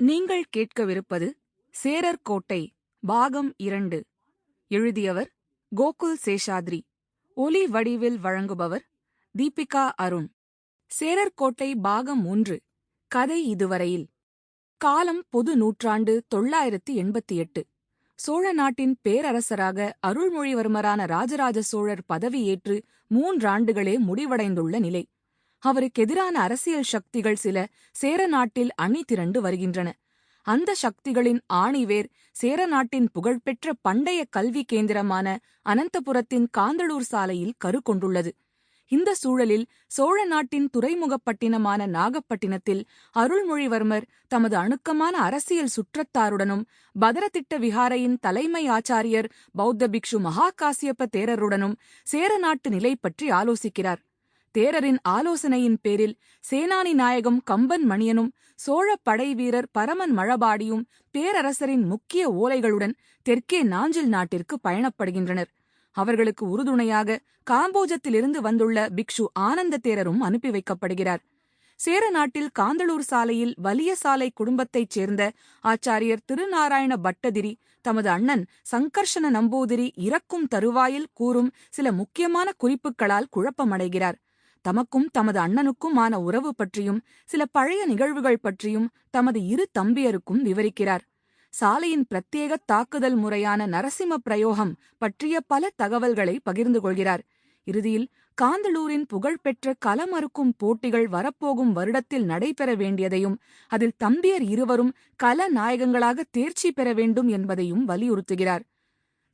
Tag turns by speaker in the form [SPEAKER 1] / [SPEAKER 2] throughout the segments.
[SPEAKER 1] நீங்கள் கேட்கவிருப்பது சேரர் கோட்டை பாகம் இரண்டு. எழுதியவர் கோகுல் சேஷாத்ரி. ஒலி வடிவில் வழங்குபவர் தீபிகா அருண். சேரர் கோட்டை பாகம் ஒன்று. கதை இதுவரையில். காலம் பொது நூற்றாண்டு தொள்ளாயிரத்து எண்பத்தி எட்டு. சோழ நாட்டின் பேரரசராக அருள்மொழிவர்மரான ராஜராஜ சோழர் பதவியேற்று மூன்றாண்டுகளே முடிவடைந்துள்ள நிலை. அவருக்கெதிரான அரசியல் சக்திகள் சில சேர நாட்டில் அணி திரண்டு வருகின்றன. அந்த சக்திகளின் ஆணிவேர் சேர நாட்டின் புகழ்பெற்ற பண்டைய கல்வி கேந்திரமான அனந்தபுரத்தின் காந்தளூர் சாலையில் கரு கொண்டுள்ளது. இந்த சூழலில் சோழ நாட்டின் துறைமுகப்பட்டினமான நாகப்பட்டினத்தில் அருள்மொழிவர்மர் தமது அணுக்கமான அரசியல் சுற்றத்தாருடனும் பதரத்திட்ட விகாரையின் தலைமை ஆச்சாரியர் பௌத்த பிக்ஷு மகாகாசியப்ப தேரருடனும் சேர நாட்டு நிலை பற்றி ஆலோசிக்கிறார். தேரரின் ஆலோசனையின் பேரில் சேனானி நாயகம் கம்பன் மணியனும் சோழ படைவீரர் பரமன் மழபாடியும் பேரரசரின் முக்கிய ஓலைகளுடன் தெற்கே நாஞ்சில் நாட்டிற்கு பயணப்படுகின்றனர். அவர்களுக்கு உறுதுணையாக காம்போஜத்திலிருந்து வந்துள்ள பிக்ஷு ஆனந்த தேரரும் அனுப்பி வைக்கப்படுகிறார். சேர நாட்டில் காந்தளூர் சாலையில் வலிய சாலை குடும்பத்தைச் சேர்ந்த ஆச்சாரியர் திருநாராயண பட்டதிரி தமது அண்ணன் சங்கர்ஷண நம்பூதிரி இறக்கும் தருவாயில் கூறும் சில முக்கியமான குறிப்புகளால் குழப்பமடைகிறார். தமக்கும் தமது அண்ணனுக்குமான உறவு பற்றியும் சில பழைய நிகழ்வுகள் பற்றியும் தமது இரு தம்பியருக்கும் விவரிக்கிறார். சாலையின் பிரத்யேக தாக்குதல் முறையான நரசிம்ம பிரயோகம் பற்றிய பல தகவல்களை பகிர்ந்து கொள்கிறார். இறுதியில் காந்தளூரின் புகழ்பெற்ற களமறுக்கும் போட்டிகள் வரப்போகும் வருடத்தில் நடைபெற வேண்டியதையும் அதில் தம்பியர் இருவரும் கல நாயகங்களாக தேர்ச்சி பெற வேண்டும் என்பதையும் வலியுறுத்துகிறார்.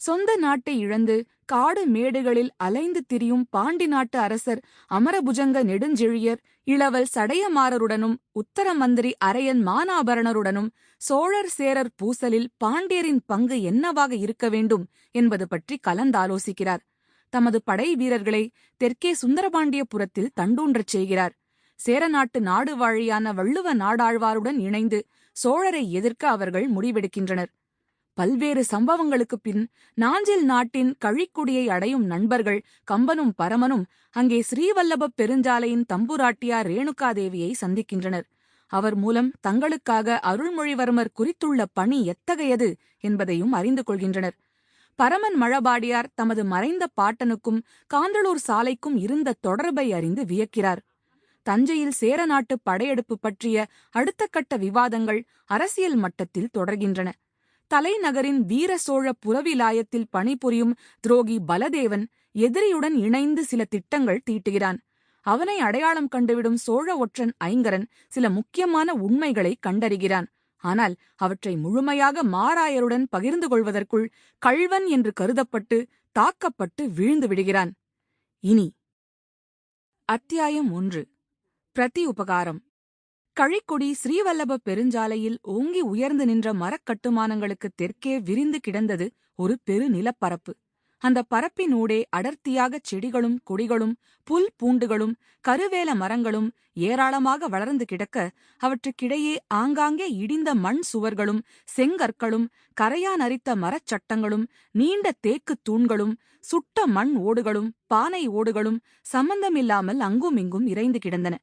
[SPEAKER 1] சொந்த நாட்டை இழந்து காடு மேடுகளில் அலைந்து திரியும் பாண்டி நாட்டு அரசர் அமரபுஜங்க நெடுஞ்செழியர் இளவல் சடையமாறருடனும் உத்தர மந்திரி அரையன் மானாபரணருடனும் சோழர் சேரர் பூசலில் பாண்டியரின் பங்கு என்னவாக இருக்க வேண்டும் என்பது பற்றி கலந்தாலோசிக்கிறார். தமது படை வீரர்களை தெற்கே சுந்தரபாண்டியபுரத்தில் தண்டூன்றச் செய்கிறார். சேரநாட்டு நாடு வாழியான வள்ளுவ நாடாழ்வாருடன் இணைந்து சோழரை எதிர்க்க அவர்கள் முடிவெடுக்கின்றனர். பல்வேறு சம்பவங்களுக்குப் பின் நாஞ்சில் நாட்டின் கழிக்குடியை அடையும் நண்பர்கள் கம்பனும் பரமனும் அங்கே ஸ்ரீவல்லபப் பெருஞ்சாலையின் தம்புராட்டியார் ரேணுகாதேவியை சந்திக்கின்றனர். அவர் மூலம் தங்களுக்காக அருள்மொழிவர்மர் குறித்துள்ள பணி எத்தகையது என்பதையும் அறிந்து கொள்கின்றனர். பரமன் மழபாடியார் தமது மறைந்த பாட்டனுக்கும் காந்தளூர் சாலைக்கும் இருந்த தொடர்பை அறிந்து வியக்கிறார். தஞ்சையில் சேரநாட்டு படையெடுப்பு பற்றிய அடுத்த கட்ட விவாதங்கள் அரசியல் மட்டத்தில் தொடர்கின்றன. தலைநகரின் வீர சோழ புறவிலாயத்தில் பணிபுரியும் துரோகி பலதேவன் எதிரியுடன் இணைந்து சில திட்டங்கள் தீட்டுகிறான். அவனை அடையாளம் கண்டுவிடும் சோழ ஒற்றன் ஐங்கரன் சில முக்கியமான உண்மைகளை கண்டறிகிறான். ஆனால் அவற்றை முழுமையாக மாராயருடன் பகிர்ந்து கொள்வதற்குள் கள்வன் என்று கருதப்பட்டு தாக்கப்பட்டு வீழ்ந்து விடுகிறான். இனி அத்தியாயம் ஒன்று. பிரதி உபகாரம். கழிக்குடி ஸ்ரீவல்லப பெருஞ்சாலையில் ஓங்கி உயர்ந்து நின்ற மரக்கட்டுமானங்களுக்கு தெற்கே விரிந்து கிடந்தது ஒரு பெரு நிலப்பரப்பு அந்த பரப்பினூடே அடர்த்தியாகச் செடிகளும் கொடிகளும் புல் பூண்டுகளும் கருவேல மரங்களும் ஏராளமாக வளர்ந்து கிடக்க அவற்றுக்கிடையே ஆங்காங்கே இடிந்த மண் சுவர்களும் செங்கற்களும் கரையான் அரித்த மரச்சட்டங்களும் நீண்ட தேக்குத் தூண்களும் சுட்ட மண் ஓடுகளும் பானை ஓடுகளும் சம்பந்தமில்லாமல் அங்குமிங்கும் இறைந்து கிடந்தன.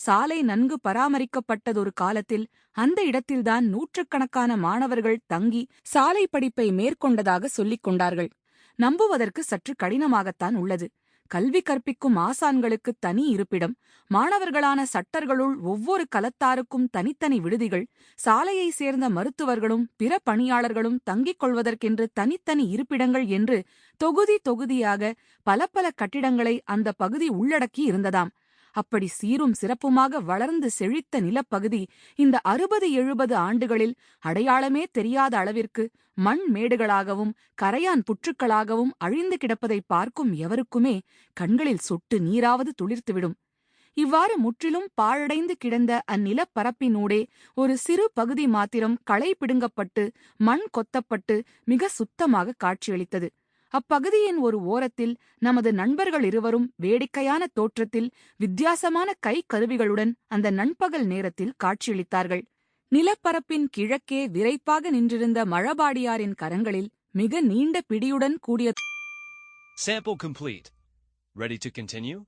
[SPEAKER 1] சாலை நன்கு பராமரிக்கப்பட்டதொரு காலத்தில் அந்த இடத்தில்தான் நூற்றுக்கணக்கான மாணவர்கள் தங்கி சாலை படிப்பை மேற்கொண்டதாக சொல்லிக் கொண்டார்கள். நம்புவதற்கு சற்று கடினமாகத்தான் உள்ளது. கல்வி கற்பிக்கும் ஆசான்களுக்கு தனி இருப்பிடம் மாணவர்களான சட்டர்களுள் ஒவ்வொரு கலத்தாருக்கும் தனித்தனி விடுதிகள் சாலையை சேர்ந்த மருத்துவர்களும் பிற பணியாளர்களும் தங்கிக் கொள்வதற்கென்று தனித்தனி இருப்பிடங்கள் என்று தொகுதி தொகுதியாக பல பல கட்டிடங்களை அந்த பகுதி உள்ளடக்கி இருந்ததாம். அப்படி சீரும் சிறப்புமாக வளர்ந்து செழித்த நிலப்பகுதி இந்த அறுபது எழுபது ஆண்டுகளில் அடையாளமே தெரியாத அளவிற்கு மண் மேடுகளாகவும் கரையான் புற்றுக்களாகவும் அழிந்து கிடப்பதை பார்க்கும் எவருக்குமே கண்களில் சொட்டு நீராவது துளிர்த்துவிடும். இவ்வாறு முற்றிலும் பாழடைந்து கிடந்த அந்நிலப்பரப்பினூடே ஒரு சிறு பகுதி மாத்திரம் களை பிடுங்கப்பட்டு மண் கொத்தப்பட்டு மிக சுத்தமாக காட்சியளித்தது. அப்பகுதியின் ஒரு ஓரத்தில் நமது நண்பர்கள் இருவரும் வேடிக்கையான தோற்றத்தில் வித்தியாசமான கை கருவிகளுடன் அந்த நண்பகல் நேரத்தில் காட்சியளித்தார்கள் நிலப்பரப்பின் கிழக்கே விரைப்பாக நின்றிருந்த மழபாடியாரின் கரங்களில் மிக நீண்ட பிடியுடன் கூடிய
[SPEAKER 2] Sample complete. Ready to continue?